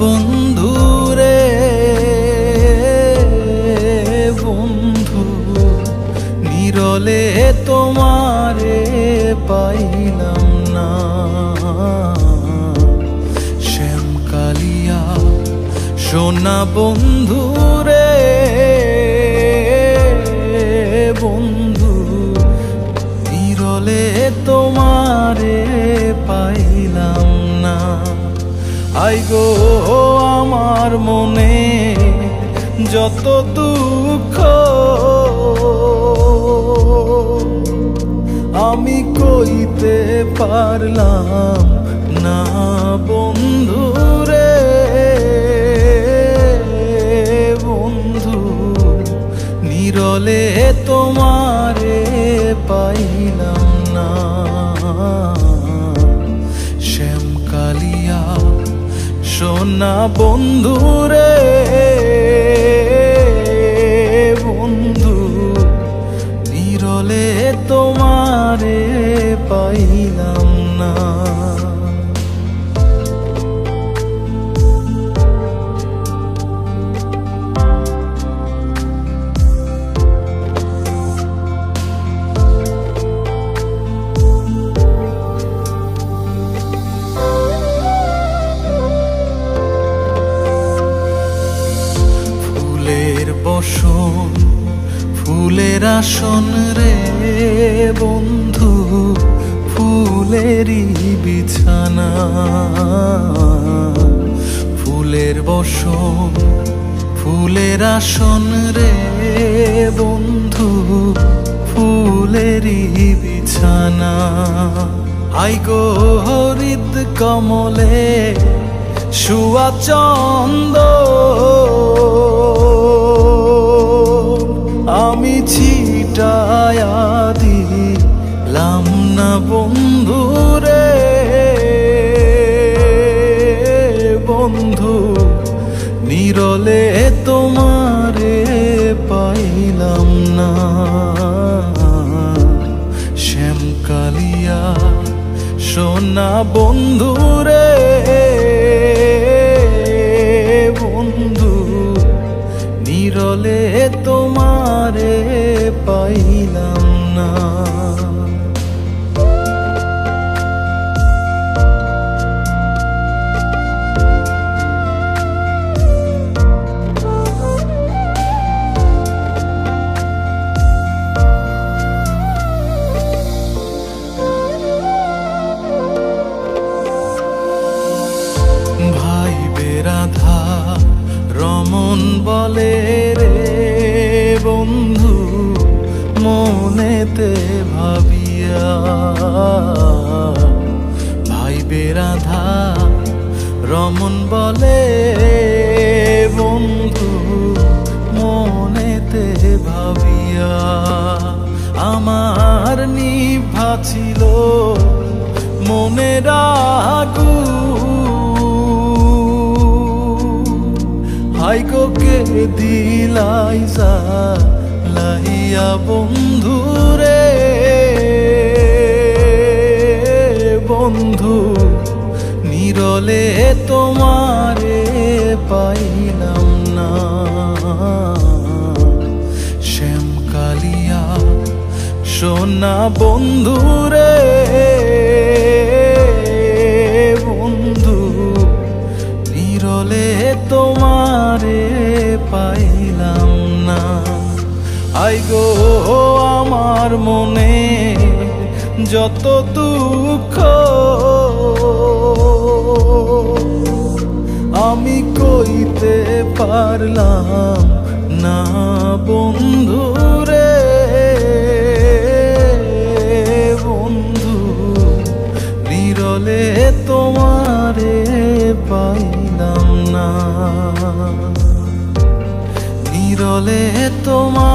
বন্ধু রে, বন্ধু, নিরলে তোমারে পাইলাম না। শ্যাম কালিয়া সোনা বন্ধু রে, বন্ধু, নিরলে তোমারে পাইলাম আই গো আমার মনে যত দুঃখ। আমি কইতে পারলাম সোনা বন্ধু রে বন্ধু। নিরলে তোমারে পাইলাম না। বসন ফুলের আসন রে বন্ধু, ফুলেরই বিছানা। ফুলের বসন, ফুলের আসন রে বন্ধু, ফুলেরই বিছানা। আই গো হরিদ কমলে শুয়া না বন্ধু নিরলে তোমারে পাইলাম না। শ্যামকালিয়া সোনা বন্ধু রমন বলে রে বন্ধু, মনেতে ভাবিয়া। ভাই বেরাধা, রমন বলে বন্ধু, মনেতে ভাবিয়া। আমার নিভা ছিল মনের আগু দিলাই যা লাইয়া বন্ধু রে বন্ধু নিরলে তোমারে পাইলাম না। শ্যাম কালিয়া সোনা বন্ধু আই গো আমার মনে যত দুঃখ। আমি কইতে পারলাম না বন্ধু রে, বন্ধু। নিরলে তোমারে পাইলাম না। নিরলে তোমারে